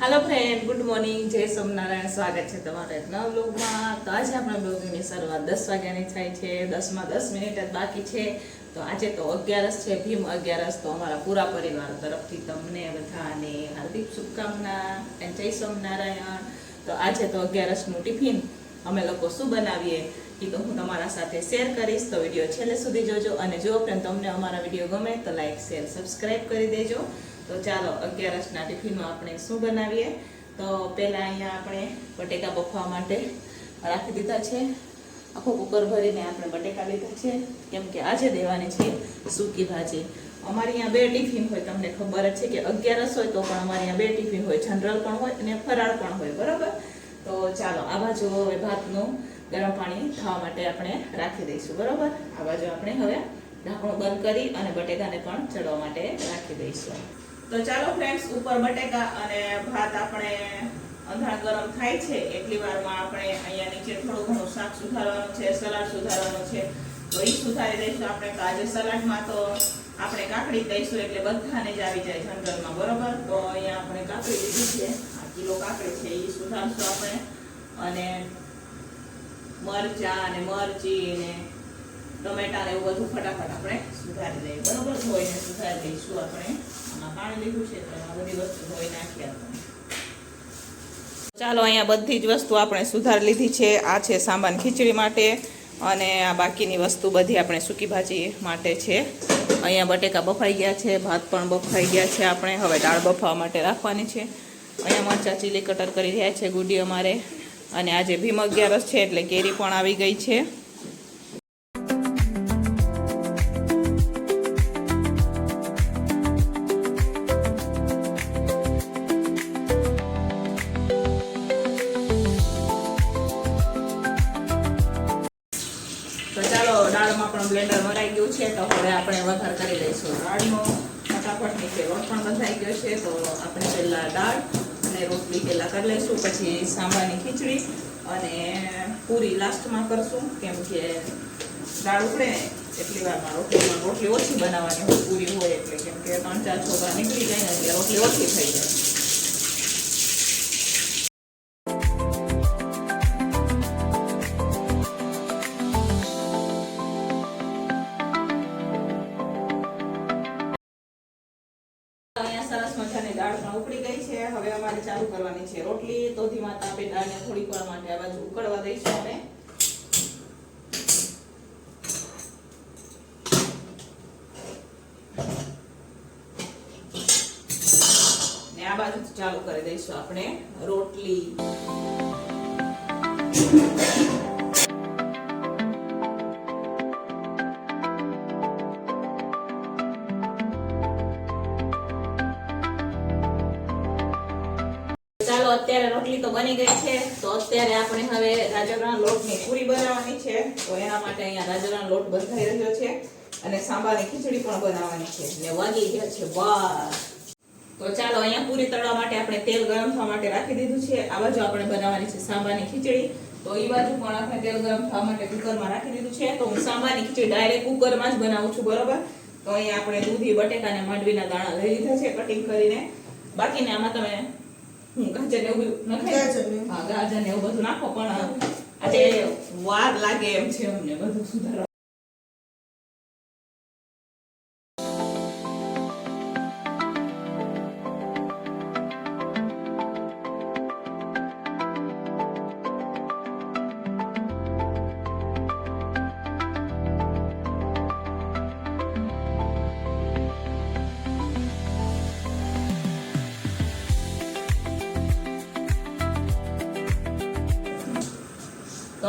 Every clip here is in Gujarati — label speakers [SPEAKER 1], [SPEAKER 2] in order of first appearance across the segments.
[SPEAKER 1] હાલો ફ્રેન્ડ ગુડ મોર્નિંગ જય સોમનારાયણ સ્વાગત છે તમારા નવા બ્લોગમાં તો આજે આપણા બ્લોગની શરૂઆત દસ વાગ્યાની થાય છે. દસમાં દસ મિનિટ જ બાકી છે. તો આજે તો અગિયારસ છે. ભીમ અગિયારસ. તો અમારા પૂરા પરિવાર તરફથી તમને બધાને હાર્દિક શુભકામના જય સોમનારાયણ તો આજે તો અગિયારસનું ટિફિન અમે લોકો શું બનાવીએ એ તો હું તમારા સાથે શેર કરીશ. તો વીડિયો છેલ્લે સુધી જોજો. અને જો ફ્રેન્ડ તમને અમારા વીડિયો ગમે તો લાઈક શેર સબસ્ક્રાઈબ કરી દેજો. તો ચાલો, અગિયારસના ટિફિનમાં આપણે શું બનાવીએ? તો પહેલાં અહીંયા આપણે બટેકા બફવા માટે રાખી દીધા છે. આખું કુકર ભરીને આપણે બટેકા લીધા છે. કેમ કે આજે દેવાની છે સૂકી ભાજી. અમારી અહીંયા બે ટિફિન હોય, તમને ખબર જ છે કે અગિયારસ હોય તો પણ અમારી અહીંયા બે ટિફિન હોય. જનરલ પણ હોય અને ફરાળ પણ હોય, બરાબર? તો ચાલો, આ બાજુ હવે ભાતનું ગરમ પાણી થવા માટે આપણે રાખી દઈશું, બરાબર? આ બાજુ આપણે હવે ઢાંકણું બંધ કરી અને બટેકાને પણ ચડવા માટે રાખી દઈશું. તો ચાલો ફ્રેન્ડ્સ ઉપર બટેકા અને ભાત આપણે અંધાણ ગરમ થાય છે. એટલી વારમાં આપણે અહીંયા નીચે થોડું ઘણું શાક સુધારવાનું છે, સલાડ સુધારવાનું છે. તો એ સુધારી દઈશું આપણે આજે સલાડમાં તો આપણે કાકડી દઈશું એટલે બધાને જ આવી જાય જંગલમાં, બરોબર? તો અહીંયા આપણે કાકડી લીધી છે. આ કિલો કાકડી છે એ સુધારશું આપણે. અને મરચા અને મરચી ને ટમેટા ને એવું બધું ફટાફટ આપણે સુધારી દઈએ. બરોબર? ધોઈને સુધારી દઈશું આપણે. ચાલો, અહીંયા બધી જ વસ્તુ આપણે સુધારી લીધી છે. આ છે સાંબાની ખીચડી માટે અને આ બાકીની વસ્તુ બધી આપણે સૂકી ભાજી માટે છે. અહીંયા બટેકા બફાઈ ગયા છે, ભાત પણ બફાઈ ગયા છે આપણે. હવે દાળ બફાવા માટે રાખવાની છે. અહીંયા મરચાં ચીલી કટર કરી રહ્યા છે ગુડી અમારે. અને આજે ભીમ અગિયારસ છે એટલે કેરી પણ આવી ગઈ છે. આપણે વઘાર કરી લઈશું. દાળનો ફટાફટ નીચે લોટ પણ બંધાઈ ગયો છે, તો આપણે પહેલાં દાળ અને રોટલી પહેલાં કરી લઈશું, પછી સાંભાની ખીચડી અને પૂરી લાસ્ટમાં કરશું, કેમ કે દાળ ઉકળે એટલી વારમાં રોટલીમાં રોટલી ઓછી બનાવવાની પૂરી હોય એટલે કેમ કે ત્રણ ચાર છોકરા નીકળી જાય ને એટલે રોટલી ઓછી થઈ જાય. અમારે ચાલુ કરવાની છે. રોટલી તો ધીમા તાપે થોડીક વાર માટે આ બાજુ ઉકળવા દઈશું આપણે. ને આ બાજુ ચાલુ કરી દઈશું આપણે. રોટલી. ચાલો, અત્યારે રોટલી તો બની ગઈ છે. તો અત્યારે આપણે હવે રાજગરાના લોટની પૂરી બનાવવાની છે. તો એના માટે અહીંયા રાજગરાનો લોટ બંધાઈ રહ્યો છે અને સાંભારની ખીચડી પણ બનાવવાની છે. ને વાગી ગયા છે બસ. તો ચાલો, અહીંયા પૂરી તળવા માટે આપણે તેલ ગરમ થવા માટે રાખી દીધું છે. આ બાજુ આપણે બનાવવાની છે સાંભારની ખીચડી. તો એ બાજુ પણ આપણે તેલ ગરમ થવા માટે કુકરમાં રાખી દીધું છે. તો હું સાંભારની ખીચડી ડાયરેક્ટ કુકરમાં જ બનાવું છું, બરોબર? તો અહીંયા આપણે દૂધી બટેકા ને માંડવીના દાણા લઈ લીધા છે કટિંગ કરીને. બાકીને આમાં તમે ગાજર ને એવું બધું. હા ગાજર ને એવું બધું નાખો પણ આજે વાર લાગે એમ છે અમને બધું સુધારવા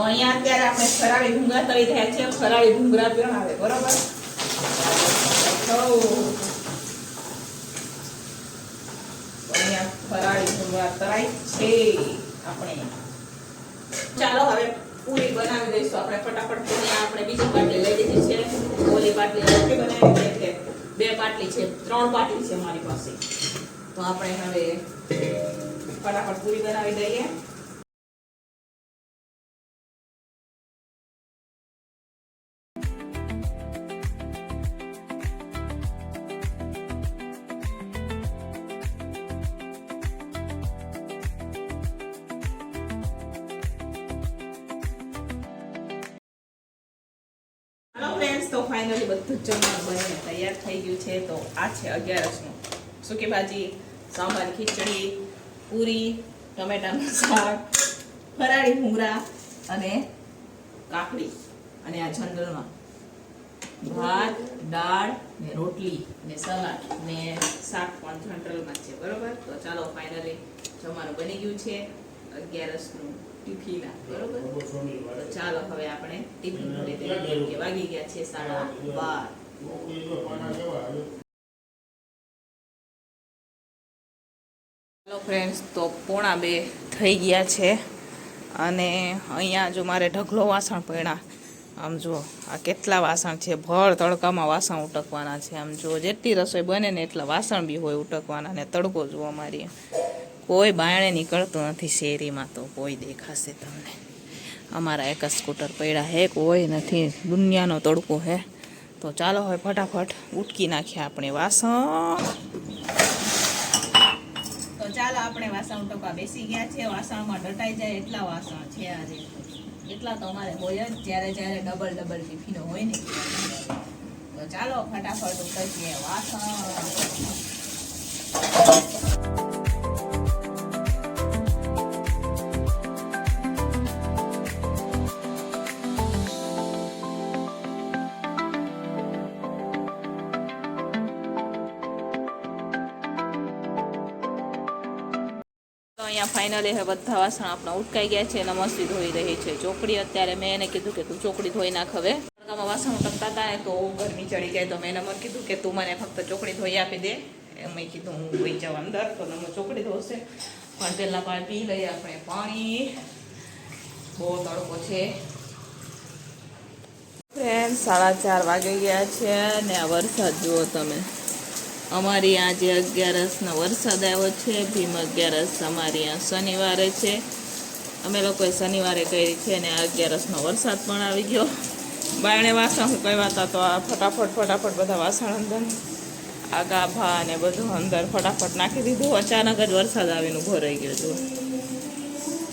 [SPEAKER 1] અહીંયા અત્યારે આપણે ફરાળી ભૂંગા તળી રહ્યા છે ફરાળી ભૂંગરા પણ આવે, બરોબર? ચાલો હવે પૂરી બનાવી દઈશું. આપણે ફટાફટ પૂરી આપણે બીજી પાટલી લઈ લીધી છે. ઓલી પાટલી બનાવી બે પાટલી છે. ત્રણ પાટલી છે મારી પાસે. તો આપણે હવે ફટાફટ પૂરી બનાવી દઈએ. તો ફાઇનલી બધું જમવાનું બનીને તૈયાર થઈ ગયું છે. તો આ છે અગિયારસનું. સૂકી ભાજી? સાંભાર, ખીચડી, પૂરી, ટમેટાનું શાક, ફરાળી ભૂંગળા અને કાકડી અને આ જનરલમાં ભાત, દાળ ને રોટલી ને સલાડ ને શાક પણ જનરલમાં છે. બરોબર? તો ચાલો ફાઇનલી જમવાનું બની ગયું છે અગિયારસનું. ટિફિના બરોબર? ચાલો હવે આપણે ટિફિન ભરી દઈએ વાગી ગયા છે સાડા બાર. હેલો ફ્રેન્ડ્સ તો પોણા બે થઈ ગયા છે અને અહીંયા જો મારે ઢગલો વાસણ પડ્યા આમ જુઓ આ કેટલા વાસણ છે? ભર તડકામાં વાસણ ઉટકવાના છે. આમ જુઓ જેટલી રસોઈ બને ને એટલા વાસણ બી હોય ઉટકવાના ને તડકો જુઓ અમારી કોઈ બાયણે નીકળતું નથી શેરીમાં તો કોઈ દેખાશે તમને. અમારા એક જ સ્કૂટર પડ્યા હે, કોઈ નથી. દુનિયાનો તડકો હે. તો ચાલો હવે ફટાફટ ઉટકી નાખીએ આપણે વાસણ. તો ચાલો આપણે વાસણ ટોકા બેસી ગયા છે વાસણમાં ડટાઈ જાય એટલા વાસણ છે આજે. એટલા તો અમારે હોય જ જ્યારે જ્યારે ડબલ ડબલ ટિફિનો હોય ને. તો ચાલો ફટાફટ ઉતરીએ વાસણ. અહીંયા ફાઇનલી હવે બધા વાસણ આપણા ઉટકાઈ ગયા છે અને મસ્તી ધોઈ રહી છે. ચોકડી અત્યારે મેં એને કીધું કે તું ચોકડી ધોઈ નાખ હવે. તડકામાં વાસણ ઉટકતા હતા ને તો ગરમી ચડી ગઈ તો મેં એને મને કીધું કે તું મને ફક્ત ચોકડી ધોઈ આપી દે. એમ કીધું હું ધોઈ જાઉં અંદર, તો મને ચોકડી ધોશે. પણ પહેલાં પાણી પી લઈએ આપણે પાણી. બહુ તડકો છે. ફ્રેન્ડ સાડા ચાર વાગી ગયા છે ને વરસાદ જુઓ તમે. અમારી આજે અગિયારસનો વરસાદ આવ્યો છે, ભીમ અગિયારસ અમારી શનિવારે છે. અમે લોકોએ શનિવારે કરી છે અને અગિયારસનો વરસાદ પણ આવી ગયો. બાયણે વાસણ હું કહેવા હતા તો આ ફટાફટ ફટાફટ બધા વાસણ અંદર આ ગાભા અને બધું અંદર ફટાફટ નાખી દીધું. અચાનક જ વરસાદ આવીને ઊભો રહી ગયો હતો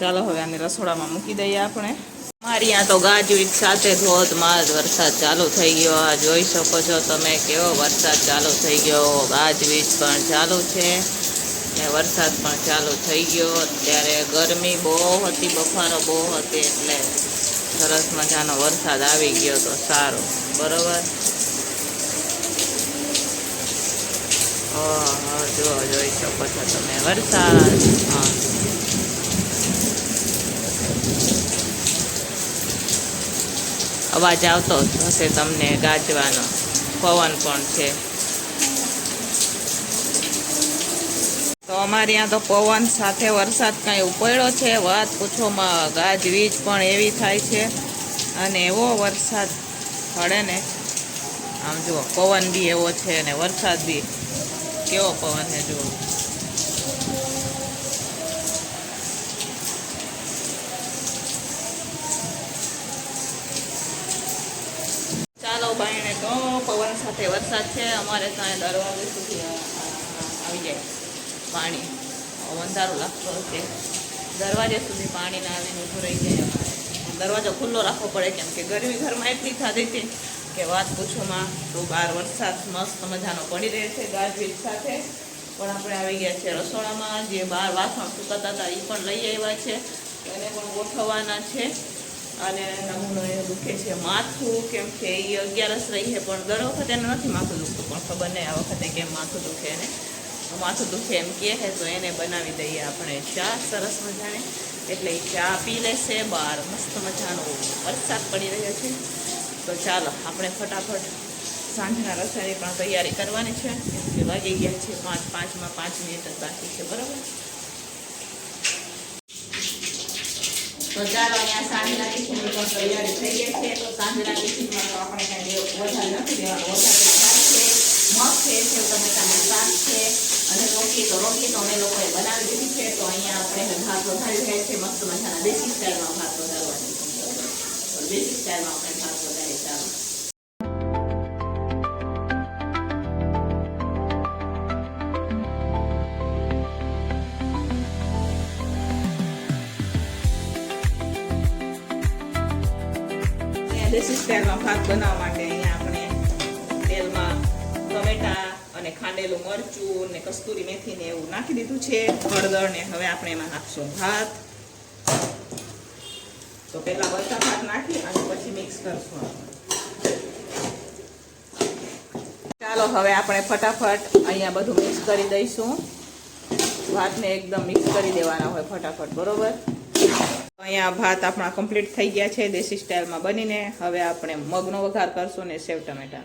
[SPEAKER 1] ચાલો હવે આને રસોડામાં મૂકી દઈએ આપણે. અમારી અહીંયા તો ગાજવીજ સાથે ધોધમાર વરસાદ ચાલુ થઈ ગયો. આ જોઈ શકો છો તમે કેવો વરસાદ ચાલુ થઈ ગયો. ગાજવીજ પણ ચાલુ છે ને વરસાદ પણ ચાલુ થઈ ગયો. અત્યારે ગરમી બહુ હતી, બફારો બહુ હતી એટલે સરસ મજાનો વરસાદ આવી ગયો તો સારું. બરોબર? જો જોઈ શકો છો તમે વરસાદ. અવાજ આવતો હશે તમને ગાજવાનો. પવન પણ છે. તો અમારે ત્યાં તો પવન સાથે વરસાદ કાંઈ ઉપડ્યો છે? વાત પૂછોમાં ગાજવીજ પણ એવી થાય છે. અને એવો વરસાદ પડે ને, આમ જુઓ, પવન બી એવો છે અને વરસાદ બી. કેવો પવન છે જુઓ ચાલો બાયણે તો પવન સાથે વરસાદ છે, અમારે ત્યાં દરવાજે સુધી આવી જાય પાણી. અંધારું લાગતો હશે દરવાજે સુધી પાણી ના આવીને ઊભું રહી જાય અમારે. દરવાજો ખુલ્લો રાખવો પડે, કેમ કે ગરમી ઘરમાં એટલી થતી હતી કે વાત પૂછોમાં તો બહાર વરસાદ મસ્ત મજાનો પડી રહે છે, ગાજવીજ સાથે. પણ આપણે આવી ગયા છે રસોડામાં, જે બહાર વાસણ સુકાતા હતા એ પણ લઈ આવ્યા છે. એને પણ ગોઠવવાના છે. અને નમૂનો એ દુખે છે માથું, કેમ કે એ અગિયારસ રહી છે, પણ દર વખતે એને નથી માથું દુખતું, પણ ખબર નહીં આ વખતે કેમ માથું દુખે એને. માથું દુખે એમ કહે છે, તો એને બનાવી દઈએ આપણે ચા. સરસ મજાને. એટલે ચા પી લેશે બહાર મસ્ત મજાનો વરસાદ પડી રહ્યો છે. તો ચાલો, આપણે ફટાફટ સાંજના રસોઈની પણ તૈયારી કરવાની છે. વાગી ગયા છે પાંચ, પાંચમાં પાંચ મિનિટ જ બાકી છે, બરાબર? તો ચાલો અહીંયા સાંજના ટિફિન પણ તૈયારી થઈ ગઈ છે. તો સાંજના ટિફિનમાં તો આપણે કાંઈ વધારે નથી દેવાનું વધારે ભાત છે, મગ છે સેવ ટમેટાનું શાક છે. અને રોટલી તો રોટલી તો અમે લોકોએ બનાવી દીધી છે. તો અહીંયા આપણે ભાત વધારી રહ્યા છે. મસ્ત મજાના દેશી સ્ટાઇલમાં ભાત વધારવાની. દેશી સ્ટાઇલમાં આપણે ભાત શાક બનાવવા માટે અહીંયા આપણે તેલમાં ટમેટા અને ખાંડેલું મરચું ને કસ્તુરી મેથી ને એવું નાખી દીધું છે, હળદર ને હવે આપણે એમાં નાખશું ભાત. તો પેલા બધા ભાત નાખી અને પછી મિક્સ કરશું ચાલો હવે આપણે ફટાફટ અહીંયા બધું મિક્સ કરી દઈશું. ભાતને એકદમ મિક્સ કરી દેવાના હોય ફટાફટ, બરોબર? અહીંયા ભાત આપણા કમ્પ્લીટ થઈ ગયા છે દેશી સ્ટાઇલમાં બનીને. હવે આપણે મગનો વઘાર કરશું ને સેવ ટમેટા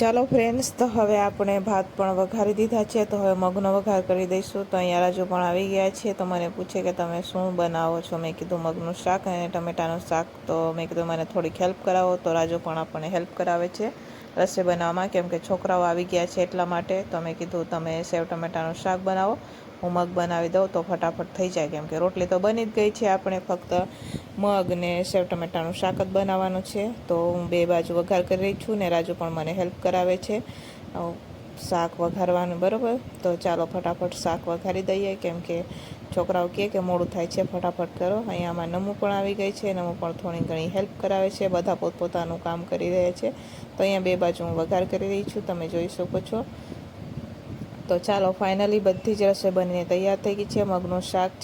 [SPEAKER 1] ચાલો ફ્રેન્ડ્સ તો હવે આપણે ભાત પણ વઘારી દીધા છે, તો હવે મગનો વઘાર કરી દઈશું. તો અહીંયા રાજુ પણ આવી ગયા છે, તો મને પૂછે કે તમે શું બનાવો છો? મેં કીધું મગનું શાક અને ટમેટાનું શાક. તો મેં કીધું મને થોડીક હેલ્પ કરાવો, તો રાજુ પણ આપણને હેલ્પ કરાવે છે રસોઈ બનાવવામાં. કેમ કે છોકરાઓ આવી ગયા છે એટલા માટે, તો મેં કીધું તમે સેવ ટમેટાનું શાક બનાવો. હું મગ બનાવી દઉં તો ફટાફટ થઈ જાય કેમ કે રોટલી તો બની જ ગઈ છે. આપણે ફક્ત મગ ને સેવ ટમેટાનું શાક જ બનાવવાનું છે. તો હું બે બાજુ વઘાર કરી રહી છું ને રાજુ પણ મને હેલ્પ કરાવે છે. શાક વઘારવાનું, બરાબર? તો ચાલો ફટાફટ શાક વઘારી દઈએ કેમ કે છોકરાઓ કહે કે મોડું થાય છે, ફટાફટ કરો. અહીંયા આમાં નમું પણ આવી ગઈ છે. નમું પણ થોડી ઘણી હેલ્પ કરાવે છે. બધા પોતપોતાનું કામ કરી રહ્યા છે. તો અહીંયા બે બાજુ હું વઘાર કરી રહી છું. તમે જોઈ શકો છો. તો ચાલો ફાઇનલી બધી જ રસોઈ બનીને તૈયાર થઈ ગઈ છે. મગનું શાક છે